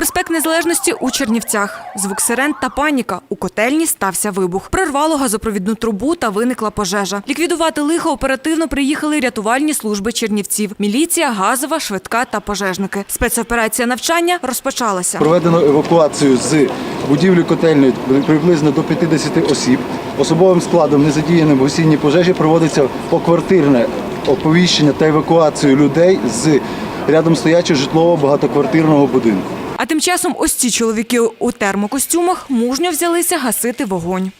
Проспект Незалежності у Чернівцях. Звук сирен та паніка. У котельні стався вибух. Прорвало газопровідну трубу та виникла пожежа. Ліквідувати лихо оперативно приїхали рятувальні служби Чернівців. Міліція, газова, швидка та пожежники. Спецоперація навчання розпочалася. Проведено евакуацію з будівлі котельної приблизно до 50 осіб. Особовим складом, не задіяним в осінній пожежі, проводиться поквартирне оповіщення та евакуацію людей з рядом стоячого житлового багатоквартирного будинку. Тим часом ось ці чоловіки у термокостюмах мужньо взялися гасити вогонь.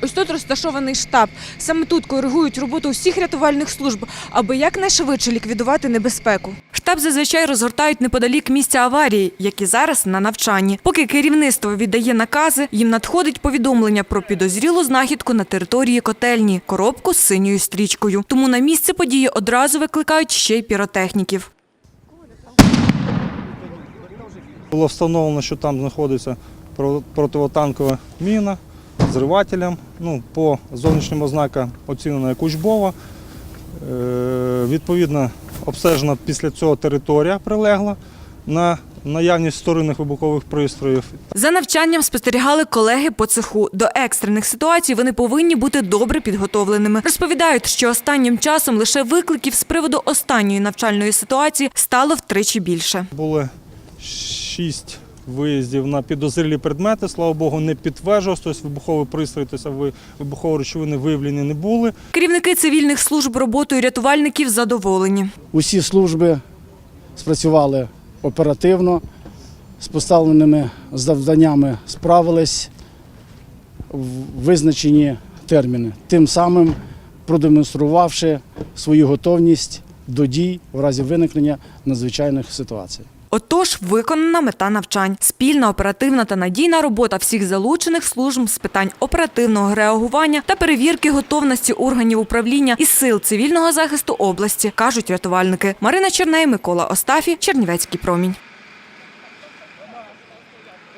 Ось тут розташований штаб. Саме тут коригують роботу всіх рятувальних служб, аби якнайшвидше ліквідувати небезпеку. Штаб зазвичай розгортають неподалік місця аварії, які зараз на навчанні. Поки керівництво віддає накази, їм надходить повідомлення про підозрілу знахідку на території котельні коробку з синьою стрічкою. Тому на місце події одразу викликають ще й піротехніків. Було встановлено, що там знаходиться про- противотанкова міна з зривателем. Ну, по зовнішнім ознакам оцінена як учбова. Е, відповідно, обстежена після цього територія прилегла на наявність вторинних вибухових пристроїв. За навчанням спостерігали колеги по цеху. До екстрених ситуацій вони повинні бути добре підготовленими. Розповідають, що останнім часом лише викликів з приводу останньої навчальної ситуації стало втричі більше. Були шість виїздів на підозрілі предмети. Слава Богу, не підтверджувалось, тобто вибуховий пристрій, тобто ви- вибухові речовини виявлені не були. Керівники цивільних служб роботою рятувальників задоволені. Усі служби спрацювали оперативно, з поставленими завданнями справились в визначені терміни, тим самим продемонструвавши свою готовність до дій в разі виникнення надзвичайних ситуацій. Отож, виконана мета навчань. Спільна, оперативна та надійна робота всіх залучених служб з питань оперативного реагування та перевірки готовності органів управління і сил цивільного захисту області, кажуть рятувальники. Марина Черней, Микола Остафі, Чернівецький промінь.